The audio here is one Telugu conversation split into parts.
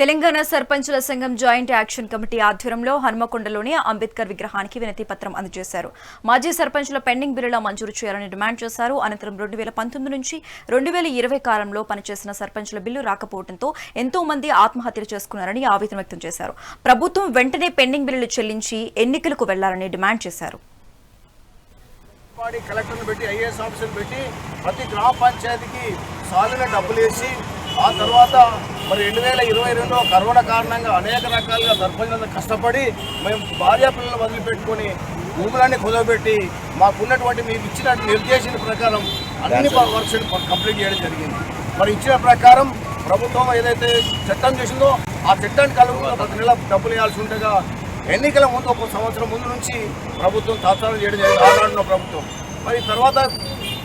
తెలంగాణ సర్పంచుల సంఘం జాయింట్ యాక్షన్ కమిటీ ఆధ్వర్యంలో హన్మకొండలోని అంబేద్కర్ విగ్రహానికి వినతి పత్రం అందజేశారు. మాజీ సర్పంచుల పెండింగ్ బిల్లుల మంజూరు చేయాలని డిమాండ్ చేశారు. అనంతరం రెండు వేల పంతొమ్మిది నుంచి రెండు వేల ఇరవై కాలంలో పనిచేసిన సర్పంచుల బిల్లు రాకపోవడంతో ఎంతో మంది ఆత్మహత్యలు చేసుకున్నారని ఆవేదన వ్యక్తం చేశారు. ప్రభుత్వం వెంటనే పెండింగ్ బిల్లులు చెల్లించి ఎన్నికలకు వెళ్ళాలని డిమాండ్ చేశారు. కలెక్టర్ని పెట్టి ఐఏఎస్ ఆఫీసర్ని పెట్టి ప్రతి గ్రామ పంచాయతీకి సాలుగా డబ్బులు వేసి ఆ తర్వాత మరి రెండు వేల ఇరవై రెండులో కరోనా కారణంగా అనేక రకాలుగా సర్పంచులంతా కష్టపడి మేము భార్యా పిల్లలు వదిలిపెట్టుకొని భూములన్నీ కుదవబెట్టి మాకున్నటువంటి మీకు ఇచ్చిన నిర్దేశిత ప్రకారం అన్ని వర్క్స్ కంప్లీట్ చేయడం జరిగింది. మరి ఇచ్చిన ప్రకారం ప్రభుత్వం ఏదైతే చట్టం చేసిందో ఆ చట్టానికి కలుగుతున్న ప్రతి నెల డబ్బులు వేయాల్సి ఉండగా ఎన్నికల ముందు ఒక సంవత్సరం ముందు నుంచి ప్రభుత్వం తాత్సారం చేయడం జరిగింది. ఆనాడున్న ప్రభుత్వం. మరి తర్వాత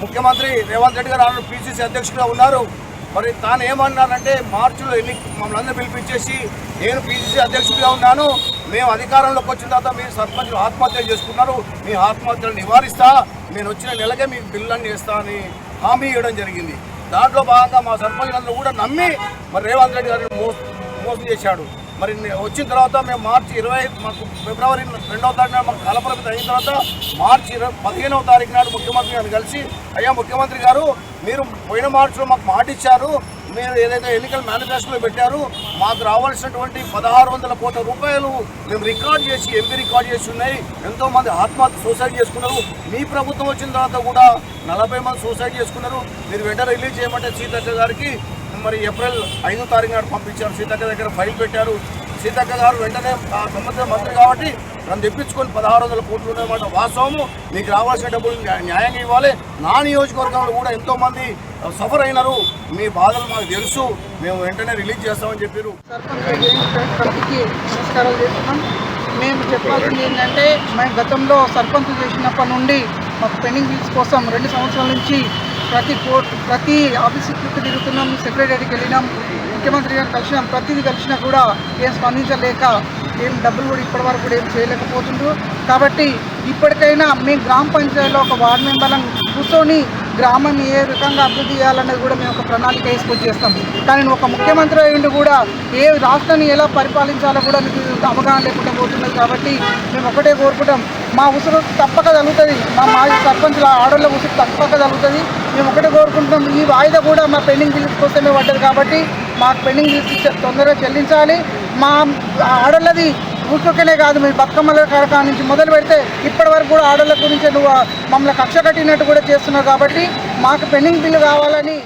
ముఖ్యమంత్రి రేవంత్ రెడ్డి గారు ఆనాడు పిసిసి అధ్యక్షుడిగా ఉన్నారు. మరి తాను ఏమన్నారంటే మార్చిలో ఎన్ని మమ్మల్ని అందరూ పిలిపించేసి నేను పీసీసీ అధ్యక్షుడిగా ఉన్నాను. మేము అధికారంలోకి వచ్చిన తర్వాత మీరు సర్పంచులు ఆత్మహత్యలు చేసుకున్నారు. మీ ఆత్మహత్యలు నివారిస్తా నేను వచ్చిన నెలకే మీకు బిల్లులన్నీ ఇస్తా అని హామీ ఇవ్వడం జరిగింది. దాంట్లో భాగంగా మా సర్పంచులందరూ కూడా నమ్మి మరి రేవంత్ రెడ్డి గారిని మోసం చేశాడు. మరి వచ్చిన తర్వాత మేము మార్చి ఇరవై మాకు ఫిబ్రవరి రెండవ తారీఖు నాడు మాకు కాలపరిమితి అయిన తర్వాత మార్చి ఇరవై పదిహేనవ తారీఖు నాడు ముఖ్యమంత్రి గారిని కలిసి అయ్యా ముఖ్యమంత్రి గారు మీరు పోయిన మార్చిలో మాకు మాట ఇచ్చారు మీరు ఏదైతే ఎన్నికల మేనిఫెస్టోలో పెట్టారు మాకు రావాల్సినటువంటి పదహారు వందల కోట్ల రూపాయలు మేము రికార్డ్ చేసి ఎంపీ రికార్డ్ చేసి ఉన్నాయి. ఎంతో మంది ఆత్మహత్య సూసైడ్ చేసుకున్నారు. మీ ప్రభుత్వం వచ్చిన తర్వాత కూడా నలభై మంది సూసైడ్ చేసుకున్నారు. మీరు వెంటనే రిలీజ్ చేయమంటే సీతక్క గారికి మరి ఏప్రిల్ ఐదో తారీఖు నాడు పంపించారు. సీతక్క దగ్గర ఫైల్ పెట్టారు. సీతక్క గారు వెంటనే ఆ సంబంధిత మంత్రి కాబట్టి నన్ను తెప్పించుకొని పదహారు వందల కోట్లు ఉన్నాయన్నమాట వాస్తవము మీకు రావాల్సిన డబ్బులు న్యాయంగా ఇవ్వాలి. నా నియోజకవర్గంలో కూడా ఎంతోమంది సఫర్ అయినారు. మీ బాధలు మాకు తెలుసు. మేము వెంటనే రిలీజ్ చేస్తామని చెప్పారు. సర్పంచ్ నమస్కారాలు చేస్తున్నాం. మేము చెప్పాల్సింది ఏంటంటే మేము గతంలో సర్పంచ్ చేసినప్పటి నుండి మాకు పెండింగ్ బిల్స్ కోసం రెండు సంవత్సరాల నుంచి ప్రతి కోర్టు ప్రతి ఆఫీస్ చుట్టూ తిరుగుతున్నాం సెక్రటరీకి వెళ్ళినాం ముఖ్యమంత్రి గారిని కలిసినాం ప్రతిదీ కలిసినా కూడా ఏం స్పందించలేక ఏం డబ్బులు కూడా ఇప్పటివరకు కూడా ఏం చేయలేకపోతుండ్రు. కాబట్టి ఇప్పటికైనా మేము గ్రామ పంచాయతీలో ఒక వార్డు మెంబర్లను కూర్చొని గ్రామం ఏ రకంగా అభివృద్ధి చేయాలనేది కూడా మేము ఒక ప్రణాళిక వేసుకొని చేస్తాం. కానీ ఒక ముఖ్యమంత్రి అయ్యిండి కూడా ఏ రాష్ట్రాన్ని ఎలా పరిపాలించాలో కూడా మీకు అవగాహన లేకుండా పోతున్నది కాబట్టి మేము ఒకటే కోరుకుంటాం. మా ఉసురు తప్పక జరుగుతుంది మా మాజీ సర్పంచుల ఆడోళ్ళ ఉసురు తప్పక జరుగుతుంది మేము ఒకటే కోరుకుంటున్నాం. ఈ వాయిదా కూడా మా పెండింగ్ బిల్స్ కోసమే పడ్డది కాబట్టి మాకు పెండింగ్ బిల్స్ తొందరగా చెల్లించాలి. మా ఆడోళ్ళది ఊరికొకనే కాదు మీరు బతుకమ్మల కడకా నుంచి మొదలు పెడితే ఇప్పటి వరకు కూడా ఆడోళ్ళ గురించి నువ్వు మమ్మల్ని కక్ష కట్టినట్టు కూడా చేస్తున్నావు కాబట్టి మాకు పెండింగ్ బిల్లు కావాలని